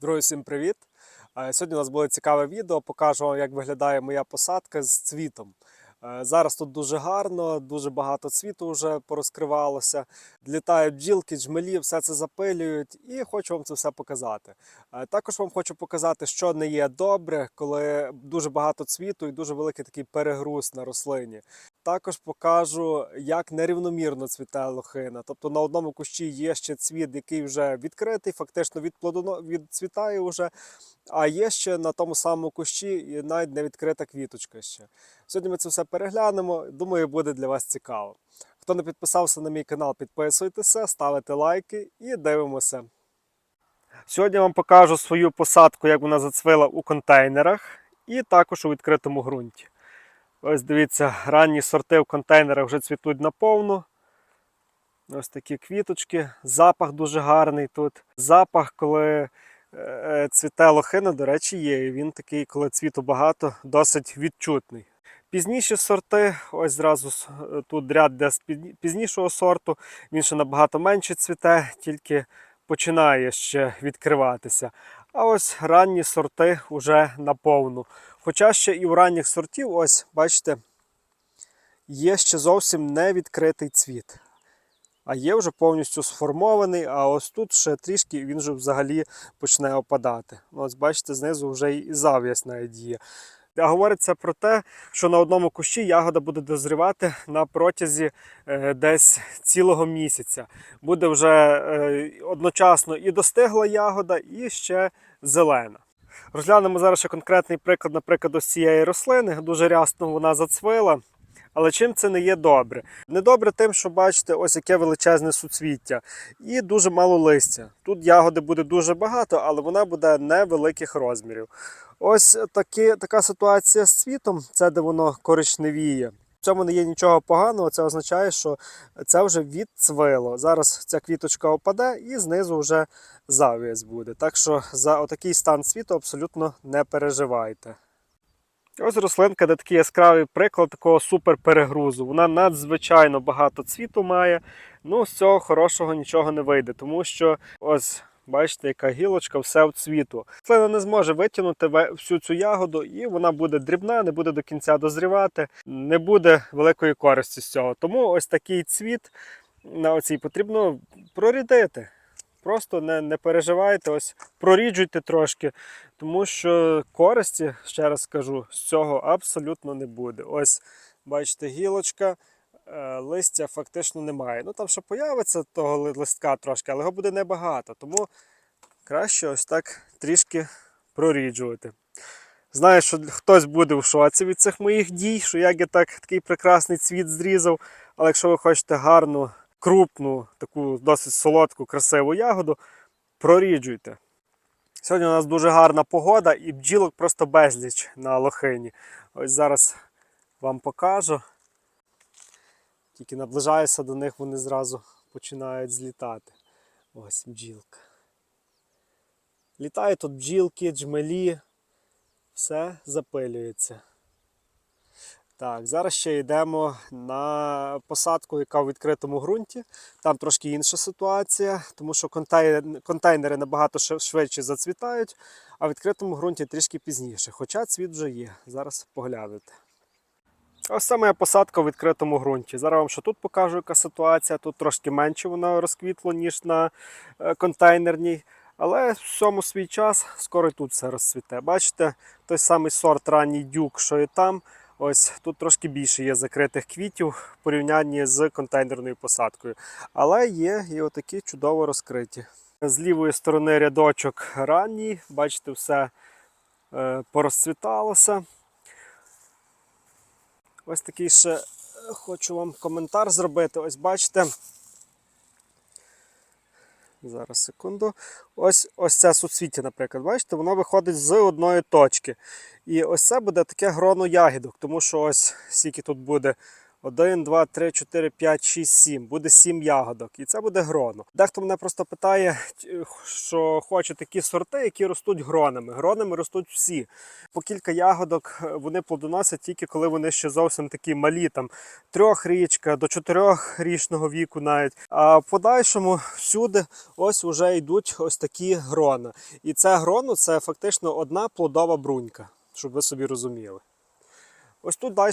Друзі, всім привіт! Е, Сьогодні у нас буде цікаве відео. Покажу вам, як виглядає моя посадка з цвітом. Е, Зараз тут дуже гарно, дуже багато цвіту вже порозкривалося. Літають бджілки, джмелі, все це запилюють, і хочу вам це все показати. Е, Також вам хочу показати, що не є добре, коли дуже багато цвіту і дуже великий такий перегруз на рослині. Також покажу, як нерівномірно цвіте лохина. Тобто на одному кущі є ще цвіт, який вже відкритий, фактично від плодоно... відцвітає вже, а є ще на тому самому кущі навіть не відкрита квіточка ще. Сьогодні ми це все переглянемо. Думаю, буде для вас цікаво. Хто не підписався на мій канал, підписуйтеся, ставите лайки і дивимося. Сьогодні вам покажу свою посадку, як вона зацвила у контейнерах, і також у відкритому ґрунті. Ось дивіться, ранні сорти в контейнерах вже цвітуть наповну. Ось такі квіточки. Запах дуже гарний тут. Запах, коли е, цвіте лохина, до речі, є. Він такий, коли цвіту багато, досить відчутний. Пізніші сорти, ось зразу тут ряд де з пізнішого сорту, він ще набагато менше цвіте, тільки починає ще відкриватися. А ось ранні сорти вже наповну. Хоча ще і у ранніх сортів, ось бачите, є ще зовсім не відкритий цвіт. А є вже повністю сформований, а ось тут ще трішки він вже взагалі почне опадати. Ось бачите, знизу вже і зав'яз навіть. А Говориться про те, що на одному кущі ягода буде дозрівати на протязі е, десь цілого місяця. Буде вже е, одночасно і достигла ягода, і ще зелена. Розглянемо зараз ще конкретний приклад, наприклад, ось цієї рослини. Дуже рясно вона зацвила. Але чим це не є добре? Недобре тим, що бачите, ось яке величезне суцвіття і дуже мало листя. Тут ягоди буде дуже багато, але вона буде невеликих розмірів. Ось такі, така ситуація з цвітом, це де воно коричневіє. Цьому не є нічого поганого, це означає, що це вже відцвило. Зараз ця квіточка опаде і знизу вже зав'яз буде. Так що за отакий стан цвіту абсолютно не переживайте. Ось рослинка, де такий яскравий приклад такого суперперегрузу. Вона надзвичайно багато цвіту має. Ну, з цього хорошого нічого не вийде, тому що ось. Бачите, яка гілочка, все в цвіту. Рослина не зможе витягнути всю цю ягоду, і вона буде дрібна, не буде до кінця дозрівати, не буде великої користі з цього. Тому ось такий цвіт на оцій потрібно прорідити. Просто не, не переживайте, ось проріджуйте трошки, тому що користі, ще раз скажу, з цього абсолютно не буде. Ось, бачите, гілочка, листя фактично немає. Ну там ще появиться того листка трошки, але його буде небагато. Тому краще ось так трішки проріджувати. Знаю, що хтось буде в шоці від цих моїх дій, що як я так такий прекрасний цвіт зрізав. Але якщо ви хочете гарну, крупну, таку досить солодку, красиву ягоду, проріджуйте. Сьогодні у нас дуже гарна погода і бджілок просто безліч на лохині. Ось зараз вам покажу. Тільки наближаюся до них, вони зразу починають злітати. Ось бджілка. Літають тут бджілки, джмелі, все запилюється. Так, зараз ще йдемо на посадку, яка в відкритому ґрунті. Там трошки інша ситуація, тому що контейнери набагато швидше зацвітають, а в відкритому ґрунті трішки пізніше. Хоча цвіт вже є. Зараз поглянете. Ось моя посадка в відкритому ґрунті. Зараз вам ще тут покажу, яка ситуація. Тут трошки менше воно розквітло, ніж на е, контейнерній. Але в цьому свій час скоро і тут все розцвіте. Бачите, той самий сорт ранній дюк, що і там. Ось тут трошки більше є закритих квітів в порівнянні з контейнерною посадкою. Але є і отакі чудово розкриті. З лівої сторони рядочок ранній, бачите, все е, порозцвіталося. Ось такий ще е, хочу вам коментар зробити. Ось бачите. Зараз секунду. Ось ось це суцвіття, наприклад, бачите, воно виходить з одної точки. І ось це буде таке гроно ягідок, тому що ось скільки тут буде 1, 2, 3, 4, 5, 6, 7. Буде 7 ягодок. І це буде гроно. Дехто мене просто питає, що хоче такі сорти, які ростуть гронами. Гронами ростуть всі. По кілька ягодок е, вони плодоносять тільки коли вони ще зовсім такі малі, там трьохрічка до чотирьохрічного віку навіть. А в подальшому всюди ось вже йдуть ось такі грона. І це гроно це фактично одна плодова брунька, щоб ви собі розуміли. Ось тут далі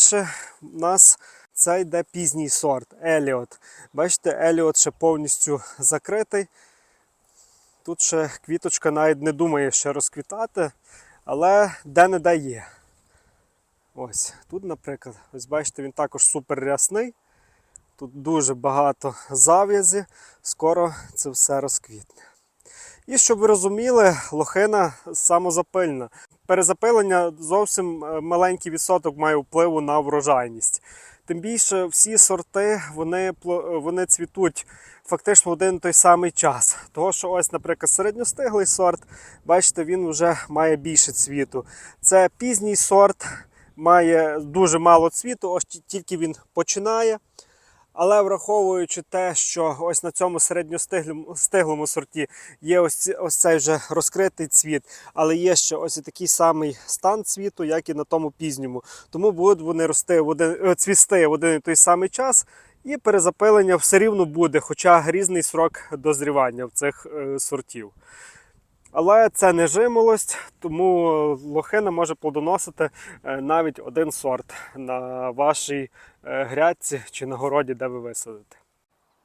у нас це йде пізній сорт Еліот. Бачите, Еліот ще повністю закритий. Тут ще квіточка навіть не думає ще розквітати, але де-не-де є. Ось тут, наприклад, ось бачите, він також супер рясний. Тут дуже багато зав'язі, скоро це все розквітне. І щоб ви розуміли, лохина самозапильна. Перезапилення зовсім е, маленький відсоток має впливу на врожайність. Тим більше всі сорти вони, вони цвітуть фактично в один той самий час. Того, що ось, наприклад, середньостиглий сорт, бачите, він вже має більше цвіту. Це пізній сорт, має дуже мало цвіту, ось тільки він починає. Але враховуючи те, що ось на цьому середньостиглому сорті є ось, ось цей вже розкритий цвіт, але є ще ось такий самий стан цвіту, як і на тому пізньому. Тому будуть вони рости в один, е, цвісти в один і той самий час, і перезапилення все рівно буде, хоча різний срок дозрівання в цих е, сортів. Але це не жимолость, тому лохина може плодоносити е, навіть один сорт на вашій е, грядці чи на городі, де ви висадите.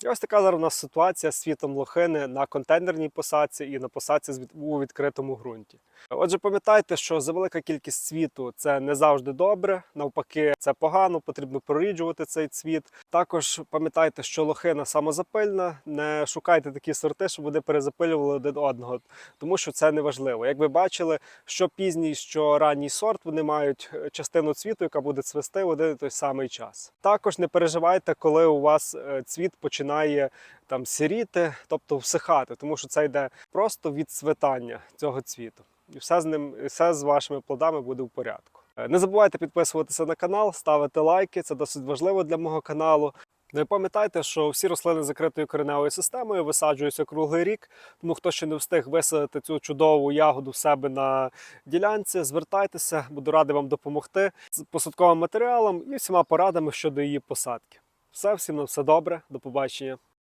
І ось така зараз у нас ситуація з світом лохини на контейнерній посадці і на посадці у відкритому ґрунті. Отже, пам'ятайте, що за велика кількість цвіту це не завжди добре. Навпаки, це погано, потрібно проріджувати цей цвіт. Також пам'ятайте, що лохина самозапильна. Не шукайте такі сорти, щоб вони перезапилювали один одного, тому що це не важливо. Як ви бачили, що пізній, що ранній сорт, вони мають е, частину цвіту, яка буде цвести в один і той самий час. Також не переживайте, коли у вас е, цвіт починає там сіріти, тобто всихати, тому що це йде просто від цвітання цього цвіту. І все з ним, все з вашими плодами буде в порядку. Е, Не забувайте підписуватися на канал, ставити лайки, це досить важливо для мого каналу. Ну і пам'ятайте, що всі рослини закритою кореневою системою висаджуються круглий рік. Тому хто ще не встиг висадити цю чудову ягоду в себе на ділянці, звертайтеся, буду радий вам допомогти з посадковим матеріалом і всіма порадами щодо її посадки. Все, всім на все добре, до побачення.